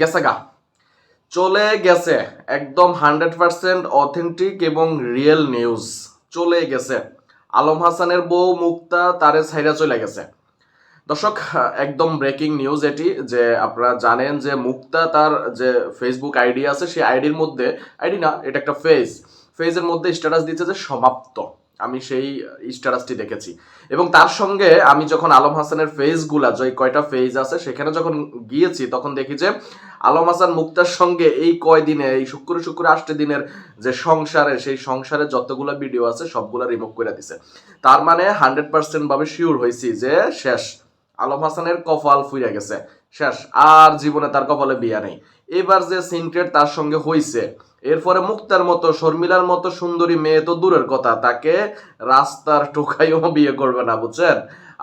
গেছে গা। চলে গেছে, একদম হান্ড্রেড পার্সেন্ট অথেন্টিক এবং রিয়েল নিউজ। চলে গেছে। আলম হাসানের বউ মুক্তা তারে ছাইরা চলে গেছে। দর্শক, একদম ব্রেকিং নিউজ এটি যে আপনারা জানেন যে মুক্তা তার যে ফেসবুক আইডি আছে, সেই আইডির মধ্যে আইডি না, এটা একটা ফেজ ফেজের মধ্যে স্ট্যাটাস দিচ্ছে যে সমাপ্ত। আমি সেই স্ট্যাটাসটি দেখেছি। এবং তার সঙ্গে আমি যখন আলম হাসানের ফেজগুলা, যে কয়টা ফেজ আছে, সেখানে যখন গিয়েছি, তখন দেখি যে আলম হাসান মুক্তার সঙ্গে এই কয় দিনে, এই শুক্র শুক্র আষ্টে দিনের যে সংসারে, সেই সংসারে যতগুলো ভিডিও আছে, সবগুলো রিমুভ করে দিছে। তার মানে হান্ড্রেড পার্সেন্ট ভাবে শিওর হয়েছি যে শেষ। আলম হাসানের কপাল ফুইরা গেছে। শেষ, আর জীবনে তার কপালে বিয়া নেই। এবার যে সিনক্রেট তার সঙ্গে হইছে, এরপরে মুক্তার মতো, শর্মিলার মতো সুন্দরী মেয়ে তো দূরের কথা, তাকে রাস্তার টোকাইও বিয়ে করবে না, বুঝছেন?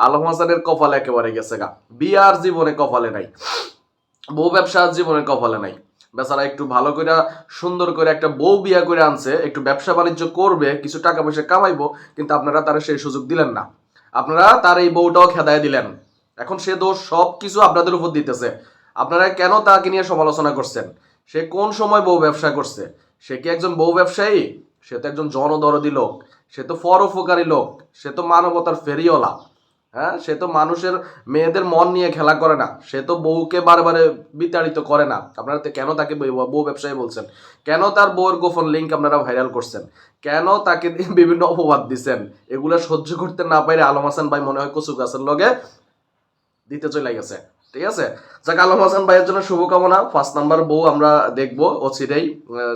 আলম হাসানের কপাল একেবারে গেছে গা। বিয়ার জীবনে কপালে নাই। বউ ব্যবসা আর জীবনে কপালে নাই। বেচারা একটু ভালো করে সুন্দর করে একটা বউ বিয়া করে আনছে, একটু ব্যবসা বাণিজ্য করবে, কিছু টাকা পয়সা কামাইবো, কিন্তু আপনারা তার সেই সুযোগ দিলেন না। আপনারা তার এই বউটাও খেদায় দিলেন। এখন সে দোষ সব কিছু আপনাদের উপর দিতেছে। আপনারা কেন তাকে নিয়ে সমালোচনা করছেন? সে কোন সময় বউ ব্যবসা করছে? সে কি একজন বউ ব্যবসায়ী? সে তো একজন জনদরদি লোক। সে তো পরোপকারী লোক। সে তো মানবতার ফেরিওয়ালা। হ্যাঁ সে তো মানুষের মেয়েদের মন নিয়ে খেলা করে না। সে তো বউকে বারে বারে বিতাড়িত করে না। আপনারা তো কেন তাকে বউ- ব্যবসায়ী বলছেন? কেন তার বউয়ের গোপন লিঙ্ক আপনারা ভাইরাল করছেন? কেন তাকে বিভিন্ন অপবাদ দিচ্ছেন এগুলা সহ্য করতে না পারে আলম হাসান ভাই মনে হয় কচু গাছের লগে দিতে চলে গেছে। ঠিক আছে? যাক আলম হাসান ভাইয়ের জন্য শুভকামনা। ফার্স্ট নাম্বার বউ আমরা দেখব অচিরেই।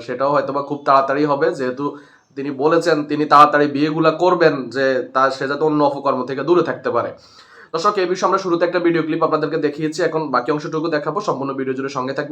সেটাও হয়তো বা খুব তাড়াতাড়ি হবে। যেহেতু তিনি বলেছেন, তিনি তাড়াতাড়ি বিয়েগুলা করবেন যে তা, সে যাতে অন্য অপকর্ম থেকে দূরে থাকতে পারে। দর্শক, এই বিষয়ে আমরা শুরুতে একটা ভিডিও ক্লিপ আপনাদেরকে দেখিয়েছি। এখন বাকি অংশটুকু দেখাবো। সম্পূর্ণ ভিডিও জুড়ে সঙ্গে থাকবে